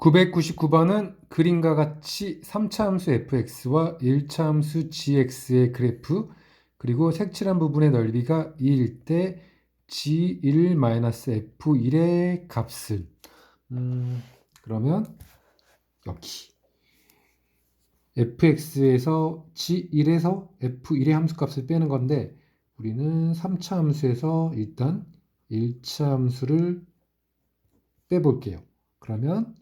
999번은 그림과 같이 3차 함수 fx와 1차 함수 gx의 그래프 그리고 색칠한 부분의 넓이가 2일 때 g1-f1의 값을 음, 그러면 여기 fx에서 g1에서 f1의 함수값을 빼는 건데 우리는 3차 함수에서 일단 1차 함수를 빼볼게요. 그러면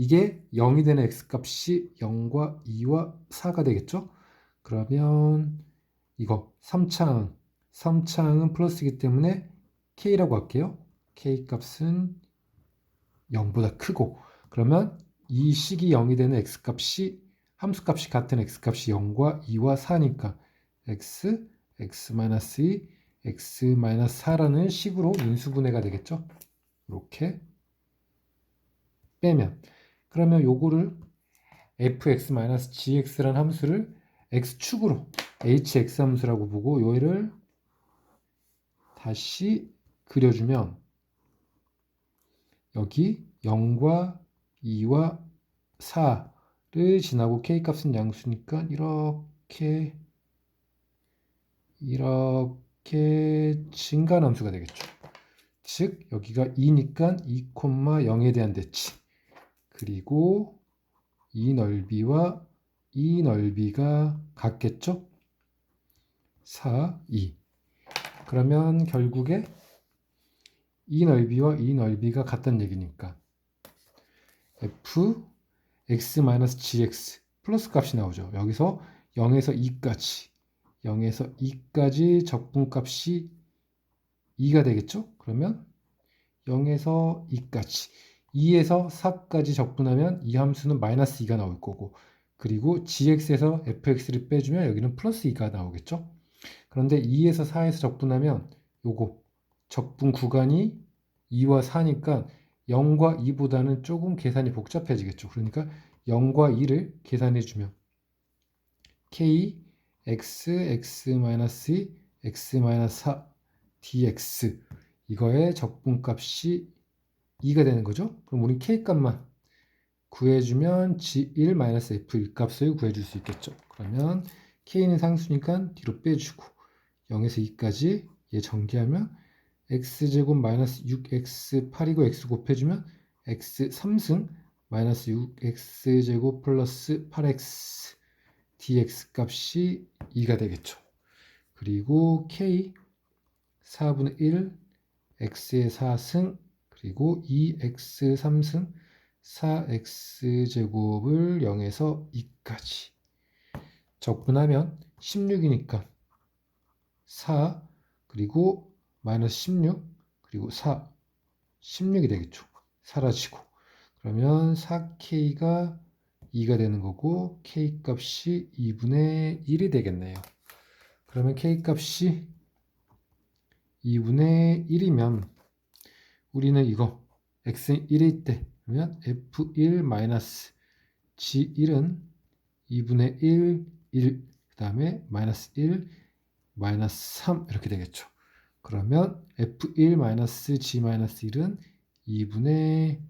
이게 0이 되는 x값이 0과 2와 4가 되겠죠? 그러면 이거 3차항, 3차항은 플러스이기 때문에 k라고 할게요. k 값은 0보다 크고 그러면 이 식이 0이 되는 x값이 함수값이 같은 x값이 0과 2와 4니까 x, x-2, x-4라는 식으로 인수분해가 되겠죠? 이렇게 빼면 그러면 요거를 fx-gx라는 함수를 x축으로 hx 함수라고 보고 요를 다시 그려주면 여기 0과 2와 4를 지나고 k 값은 양수니까 이렇게 이렇게 증가함수가 되겠죠. 즉 여기가 2니까 2, 0에 대한 대치 그리고 이 넓이와 이 넓이가 같겠죠? 4, 2 그러면 결국에 이 넓이와 이 넓이가 같다는 얘기니까 f x-gx 플러스 값이 나오죠. 여기서 0에서 2까지 0에서 2까지 적분값이 2가 되겠죠? 그러면 0에서 2까지 2에서 4까지 적분하면 이 함수는 마이너스 2가 나올 거고 그리고 gx에서 fx를 빼주면 여기는 플러스 2가 나오겠죠? 그런데 2에서 4에서 적분하면 요거 적분 구간이 2와 4니까 0과 2보다는 조금 계산이 복잡해지겠죠. 그러니까 0과 2를 계산해 주면 k x x-2 x-4 dx 이거의 적분값이 2가 되는 거죠. 그럼 우리 k 값만 구해주면 g1-f1 값을 구해줄 수 있겠죠. 그러면 k는 상수니까 뒤로 빼주고 0에서 2까지 얘 전개하면 x제곱 마이너스 6x8이고 x 곱해주면 x 3승 마이너스 6x제곱 플러스 8x dx 값이 2가 되겠죠. 그리고 k 4분의 1 x의 4승 그리고 2x 3승 4x제곱을 0에서 2까지 적분하면 16이니까 4 그리고 마이너스 16 그리고 4 16이 되겠죠. 사라지고 그러면 4k가 2가 되는 거고 k 값이 2분의 1이 되겠네요. 그러면 k 값이 2분의 1이면 우리는 이거 x는 1일 때 그러면 f1 마이너스 g1은 2분의 1, 1, 그 다음에 마이너스 1, 마이너스 3 이렇게 되겠죠. 그러면 f1 마이너스 g 마이너스 1은 2분의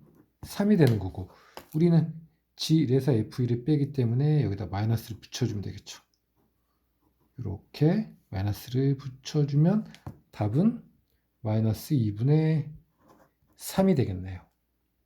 3이 되는 거고 우리는 g1에서 f1을 빼기 때문에 여기다 마이너스를 붙여주면 되겠죠. 이렇게 마이너스를 붙여주면 답은 마이너스 2분의 3이 되겠네요.